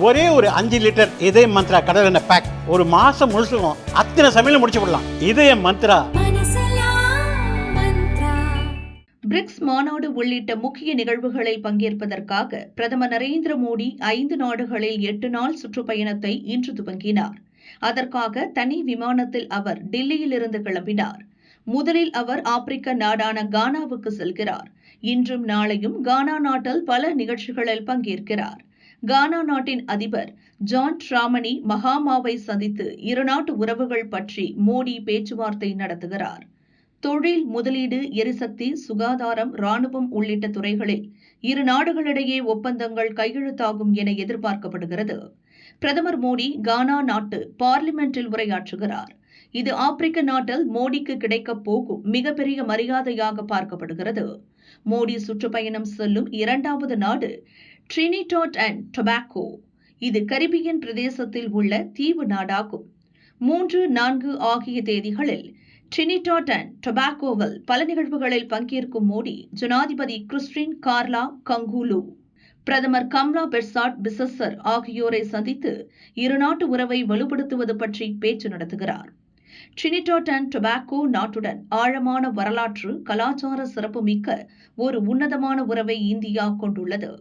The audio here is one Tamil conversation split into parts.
ஒரே ஒரு அஞ்சு லிட்டர் இதய மந்த்ரா கடல் எண்ணெய் பேக் ஒரு மாசம் முழுசுக்கும் அத்தனை சமையலும் முடிச்சு விடலாம். இதய மந்த்ரா. பிரிக்ஸ் மாநாடு உள்ளிட்ட முக்கிய நிகழ்வுகளில் பங்கேற்பதற்காக பிரதமர் நரேந்திர மோடி ஐந்து நாடுகளில் எட்டு நாள் சுற்றுப்பயணத்தை இன்று துவங்கினார். அதற்காக தனி விமானத்தில் அவர் டெல்லியிலிருந்து கிளம்பினார். முதலில் அவர் ஆப்பிரிக்க நாடான கானாவுக்கு செல்கிறார். இன்றும் நாளையும் கானா நாட்டில் பல நிகழ்ச்சிகளில் பங்கேற்கிறார். கானா நாட்டின் அதிபர் ஜான் ட்ராமனி மகாமாவை சந்தித்து இருநாட்டு உறவுகள் பற்றி மோடி பேச்சுவார்த்தை நடத்துகிறார். தொழில் முதலீடு எரிசக்தி சுகாதாரம் ராணுவம் உள்ளிட்ட துறைகளில் இரு நாடுகளிடையே ஒப்பந்தங்கள் கையெழுத்தாகும் என எதிர்பார்க்கப்படுகிறது. பிரதமர் மோடி கானா நாட்டு பார்லிமெண்டில் உரையாற்றுகிறார். இது ஆப்பிரிக்க நாட்டில் மோடிக்கு கிடைக்கப் போகும் மிகப்பெரிய மரியாதையாக பார்க்கப்படுகிறது. மோடி சுற்றுப்பயணம் செல்லும் இரண்டாவது நாடு ட்ரினிடாட் அண்ட் டொபாக்கோ இது கரிபியன் பிரதேசத்தில் உள்ள தீவு நாடாகும். மூன்று நான்கு ஆகிய தேதிகளில் ட்ரினிடாட் அண்ட் டொபாக்கோவில் பல நிகழ்வுகளில் பங்கேற்கும் மோடி ஜனாதிபதி கிறிஸ்டின் கார்லா கங்குலு. பிரதமர் கம்லா பெர்சாட் பிசஸ்ஸர் ஆகியோரை சந்தித்து இருநாட்டு உறவை வலுப்படுத்துவது பற்றி பேச்சு நடத்துகிறார். ட்ரினிடாட் அண்ட் டொபாக்கோ நாட்டுடன் ஆழமான வரலாற்று கலாச்சார சிறப்புமிக்க ஒரு உன்னதமான உறவை இந்தியா கொண்டுள்ளது.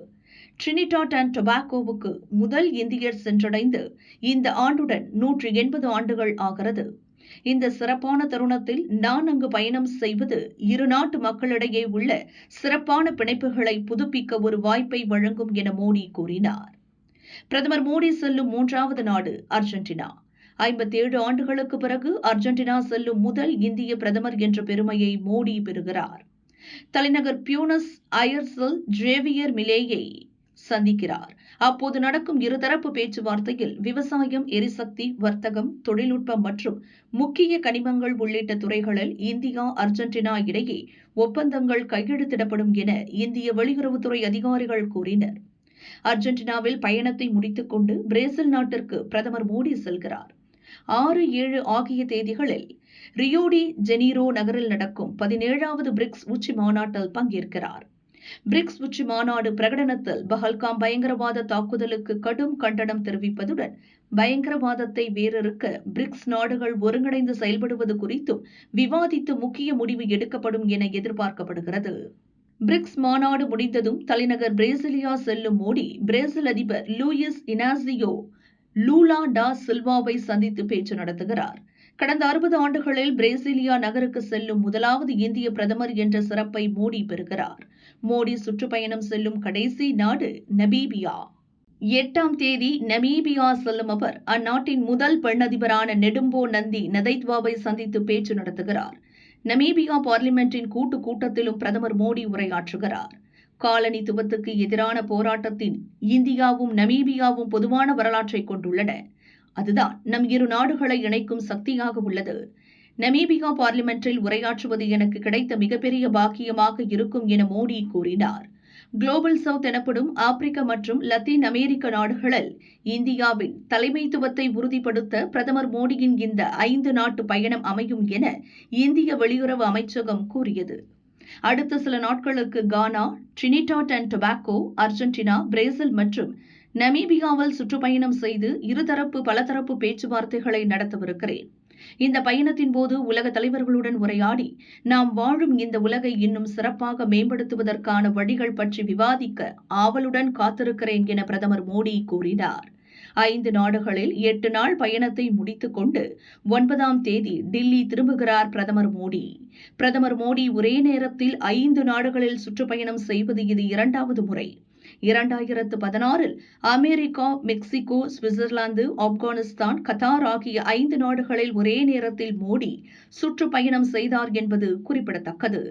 ட்ரினிடாட் அண்ட் டொபாக்கோவுக்கு முதல் இந்தியர் சென்றடைந்து இந்த ஆண்டுடன் நூற்றி எண்பது ஆண்டுகள் ஆகிறது. இந்த சிறப்பான தருணத்தில் நான் அங்கு பயணம் செய்வது இரு நாட்டு மக்களிடையே உள்ள சிறப்பான பிணைப்புகளை புதுப்பிக்க ஒரு வாய்ப்பை வழங்கும் என மோடி கூறினார். பிரதமர் மோடி செல்லும் மூன்றாவது நாடு அர்ஜென்டினா. ஐம்பத்தேழு ஆண்டுகளுக்கு பிறகு அர்ஜென்டினா செல்லும் முதல் இந்திய பிரதமர் என்ற பெருமையை மோடி பெறுகிறார். தலைநகர் பியூனஸ் அயர்சல் ஜேவியர் மிலேயை சந்திக்கிறார். அப்போது நடக்கும் இருதரப்பு பேச்சுவார்த்தையில் விவசாயம் எரிசக்தி வர்த்தகம் தொழில்நுட்பம் மற்றும் முக்கிய கனிமங்கள் உள்ளிட்ட துறைகளில் இந்தியா அர்ஜென்டினா இடையே ஒப்பந்தங்கள் கையெழுத்திடப்படும் என இந்திய வெளியுறவுத்துறை அதிகாரிகள் கூறினர். அர்ஜென்டினாவில் பயணத்தை முடித்துக்கொண்டு பிரேசில் நாட்டிற்கு பிரதமர் மோடி செல்கிறார். ஆறு ஏழு ஆகிய தேதிகளில் ரியோடி ஜெனீரோ நகரில் நடக்கும் பதினேழாவது பிரிக்ஸ் உச்சி மாநாட்டில் பங்கேற்கிறார். பிரிக்ஸ் உச்சி மாநாடு பிரகடனத்தில் பஹல்காம் பயங்கரவாத தாக்குதலுக்கு கடும் கண்டனம் தெரிவிப்பதுடன் பயங்கரவாதத்தை வேறறுக்க பிரிக்ஸ் நாடுகள் ஒருங்கிணைந்து செயல்படுவது குறித்தும் விவாதித்து முக்கிய முடிவு எடுக்கப்படும் என எதிர்பார்க்கப்படுகிறது. பிரிக்ஸ் மாநாடு முடிந்ததும் தலைநகர் பிரேசிலியா செல்லும் மோடி பிரேசில் அதிபர் லூயிஸ் இனாசியோ லூலா டா சில்வாவை சந்தித்து பேச்சு நடத்துகிறார். கடந்த அறுபது ஆண்டுகளில் பிரேசிலியா நகருக்கு செல்லும் முதலாவது இந்திய பிரதமர் என்ற சிறப்பை மோடி பெறுகிறார். மோடி சுற்றுப்பயணம் செல்லும் கடைசி நாடு நமீபியா. எட்டாம் தேதி நமீபியா செல்லும் அவர் அந்நாட்டின் முதல் பெண் அதிபரான நெடும்போ நந்தி நதைத்வாவை சந்தித்து பேச்சு நடத்துகிறார். நமீபியா பார்லிமெண்டின் கூட்டு கூட்டத்திலும் பிரதமர் மோடி உரையாற்றுகிறார். காலனித்துவத்துக்கு எதிரான போராட்டத்தின் இந்தியாவும் நமீபியாவும் பொதுவான வரலாற்றை கொண்டுள்ளன. அதுதான் நம் இரு நாடுகளை இணைக்கும் சக்தியாக உள்ளது. நமீபியா பார்லிமென்ட்டில் உரையாற்றுவது எனக்கு கிடைத்த மிகப்பெரிய பாக்கியமாக இருக்கும் என மோடி கூறினார். குளோபல் சவுத் எனப்படும் ஆப்பிரிக்க மற்றும் லத்தீன் அமெரிக்க நாடுகளில் இந்தியாவின் தலைமைத்துவத்தை உறுதிப்படுத்த பிரதமர் மோடியின் இந்த ஐந்து நாட்டு பயணம் அமையும் என இந்திய வெளியுறவு அமைச்சகம் கூறியது. அடுத்த சில நாட்களுக்கு Ghana Trinidad and Tobago Argentina Brazil மற்றும் நமீபியாவில் சுற்றுப்பயணம் செய்து இருதரப்பு பலதரப்பு பேச்சுவார்த்தைகளை நடத்தவிருக்கிறேன். இந்த பயணத்தின் போது உலக தலைவர்களுடன் உரையாடி நாம் வாழும் இந்த உலகை இன்னும் சிறப்பாக மேம்படுத்துவதற்கான வழிகள் பற்றி விவாதிக்க ஆவலுடன் காத்திருக்கிறேன் என பிரதமர் மோடி கூறினார். ஐந்து நாடுகளில் எட்டு நாள் பயணத்தை முடித்துக்கொண்டு ஒன்பதாம் தேதி டில்லி திரும்புகிறார் பிரதமர் மோடி. பிரதமர் மோடி ஒரே நேரத்தில் ஐந்து நாடுகளில் சுற்றுப்பயணம் செய்வது இது இரண்டாவது முறை. இரண்டாயிரத்து பதினாறில் America Mexico Switzerland Afghanistan Qatar ஆகிய ஐந்து நாடுகளில் ஒரே நேரத்தில் மோடி சுற்றுப்பயணம் செய்தார் என்பது குறிப்பிடத்தக்கது.